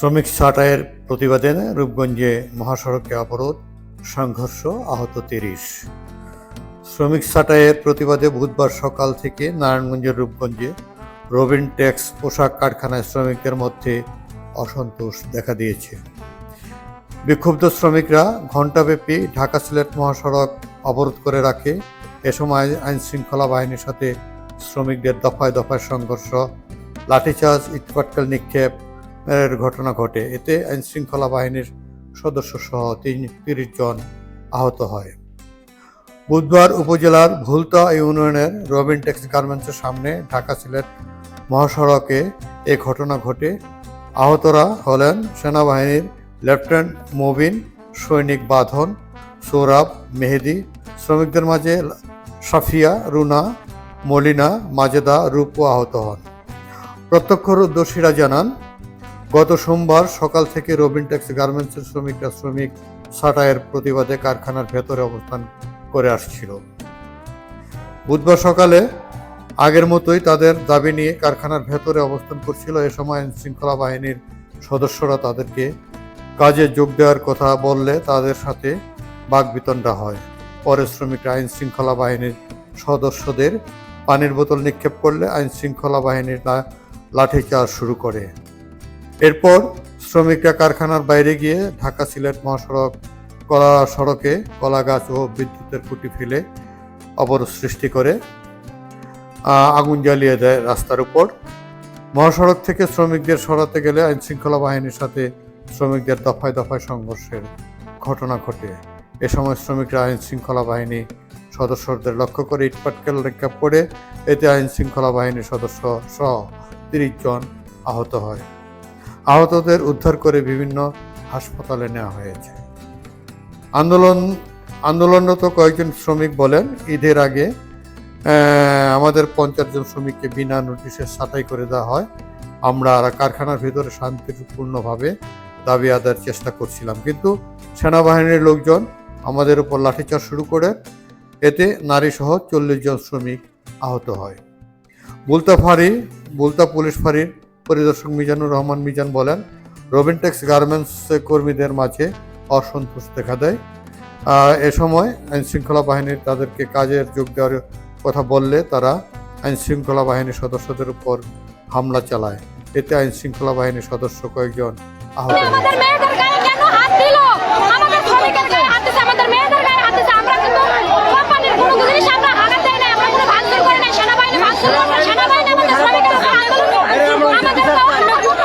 শ্রমিক ছাঁটাইয়ের প্রতিবাদে রূপগঞ্জে মহাসড়কে অবরোধ, সংঘর্ষ, আহত তিরিশ। শ্রমিক ছাঁটাইয়ের প্রতিবাদে বুধবার সকাল থেকে নারায়ণগঞ্জের রূপগঞ্জে রবিন ট্যাক্স পোশাক কারখানায় শ্রমিকদের মধ্যে অসন্তোষ দেখা দিয়েছে। বিক্ষুব্ধ শ্রমিকরা ঘণ্টাব্যাপী ঢাকা সিলেট মহাসড়ক অবরোধ করে রাখে। এ সময় আইন শৃঙ্খলা বাহিনীর সাথে শ্রমিকদের দফায় দফায় সংঘর্ষ, লাঠিচার্জ ইটপাটকেল নিক্ষেপ ঘটনা ঘটে। এতে আইন শৃঙ্খলা বাহিনীর সদস্য সহ তিন তিরিশ জন আহত হয়। বুধবার উপজেলার ভুলতা ইউনিয়নের রবিন টেক্স গার্মেন্টসের সামনে ঢাকা সিলেট মহাসড়কে এ ঘটনা ঘটে। আহতরা হলেন সেনাবাহিনীর লেফটেন্যান্ট মুবিন, সৈনিক বাঁধন, সৌরভ, মেহেদি, শ্রমিকদের মাঝে সাফিয়া, রুনা, মলিনা, মাজেদা, রূপও আহত হন। প্রত্যক্ষদর্শীরা জানান গত সোমবার সকাল থেকে রবিন ট্যাক্স গার্মেন্টসের শ্রমিকরা শ্রমিক ছাঁটাইয়ের প্রতিবাদে কারখানার ভেতরে অবস্থান করে আসছিল। বুধবার সকালে আগের মতোই তাদের দাবি নিয়ে কারখানার ভেতরে অবস্থান করছিল। এ সময় আইন শৃঙ্খলা বাহিনীর সদস্যরা তাদেরকে কাজে যোগ দেওয়ার কথা বললে তাদের সাথে বাগবিতণ্ডা হয়। পরে শ্রমিকরা আইন শৃঙ্খলা বাহিনীর সদস্যদের পানির বোতল নিক্ষেপ করলে আইন শৃঙ্খলা বাহিনীর লাঠিচার্জ শুরু করে। এরপর শ্রমিকরা কারখানার বাইরে গিয়ে ঢাকা সিলেট মহাসড়ক, কলা সড়কে কলা গাছ ও বিদ্যুতের খুঁটি ফেলে অবরোধ সৃষ্টি করে আগুন জ্বালিয়ে দেয় রাস্তার উপর। মহাসড়ক থেকে শ্রমিকদের সরাতে গেলে আইন শৃঙ্খলা বাহিনীর সাথে শ্রমিকদের দফায় দফায় সংঘর্ষের ঘটনা ঘটে। এ সময় শ্রমিকরা আইন শৃঙ্খলা বাহিনী সদস্যদের লক্ষ্য করে ইটপাটকেল নিক্ষেপ করে এতে আইন শৃঙ্খলা বাহিনীর সদস্য সহ তিরিশ জন আহত হয়। আহতদের উদ্ধার করে বিভিন্ন হাসপাতালে নেওয়া হয়েছে। আন্দোলন, আন্দোলনরত কয়েকজন শ্রমিক বলেন, ঈদের আগে আমাদের পঞ্চাশ জন শ্রমিককে বিনা নোটিশে ছাঁটাই করে দেওয়া হয়। আমরা কারখানার ভিতরে শান্তিপূর্ণভাবে দাবি আদায়ের চেষ্টা করছিলাম। কিন্তু সেনাবাহিনীর লোকজন আমাদের উপর লাঠিচার্জ শুরু করে, এতে নারী সহ চল্লিশ জন শ্রমিক আহত হয়। বুলতা ফাঁড়ি বুলতা পুলিশ ফাঁড়ির পরিদর্শক মিজানুর রহমান মিজান বলেন রবিনটেক্স গার্মেন্টস কর্মীদের মাঝে অসন্তোষ দেখা দেয়। এ সময় আইন শৃঙ্খলা বাহিনীর তাদেরকে কাজের যোগ দেওয়ার কথা বললে তারা আইন শৃঙ্খলা বাহিনীর সদস্যদের উপর হামলা চালায়। এতে আইন শৃঙ্খলা বাহিনীর সদস্য কয়েকজন আহত হয় আমাদের মেয়েদের গায়ে কেন হাত দিল আমাদের শ্রমিকের গায়ে হাত দিছে আমাদের মেয়েদের গায়ে হাত দিছে আমরা কিন্তু কোম্পানির কোনো জিনিস আমরা আঘাত দেয় না আমরা কোনো ভাঙচুর করি না সেনাবাহিনী ভাঙচুর করছে সেনাবাহিনী আমাদের শ্রমিকের উপর আন্দোলন করছে আমাদের তো অন্য কোনো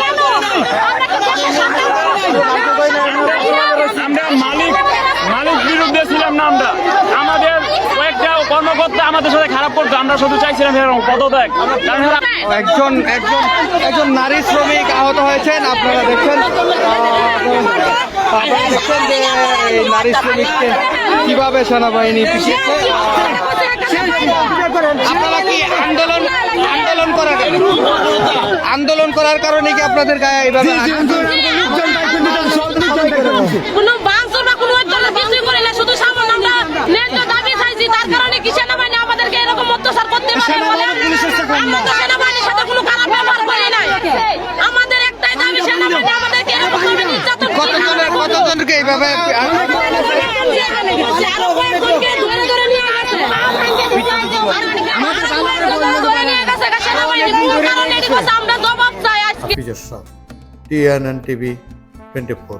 কেন আমরা কি দেশের সরকার আমরা মালিক মালিক বিরুদ্ধে ছিলাম না আমরা আমাদের কর্মকর্তা আমাদের সাথে খারাপ করতো আমরা শুধু চাইছিলাম এরকম পদত্যাগ কারণ একজন একজন একজন নারী শ্রমিক আহত হয়েছেন আপনারা দেখছেন আপনারা দেখছেন যে এই নারী শ্রমিককে কীভাবে সেনাবাহিনী পিছিয়েছে আপনারা কি আন্দোলন আন্দোলন করার আন্দোলন করার কারণে কি আপনাদের গায়ে এইভাবে কোনো ভাঙচুর বা কোনো অত্যাচার কিছুই করে না শুধু সামান্য আমরা ন্যায্য দাবি চাইছি তার কারণে কি সেনাবাহিনী আমাদেরকে এরকম অত্যাচার করতে পারে বলে আমরা তো সেনাবাহিনীর সাথে কোনো খারাপ ব্যবহার করি নাই আমাদের একটাই দাবি সেনাবাহিনী আমাদেরকে এরকম ভাবে নির্যাতন করে না। কতজনের কতজনকে এইভাবে আরও কয়েকজনকে ধরে ধরে নিয়ে গেছে। আরও কয়েকজনকে ধরে নিয়ে গেছে সেনাবাহিনী। কোনো কারণে এটি করছে, আমরা জবাব চাই আজকে হাফিজের সাহ টিএনএন টিভি টোয়েন্টি ফোর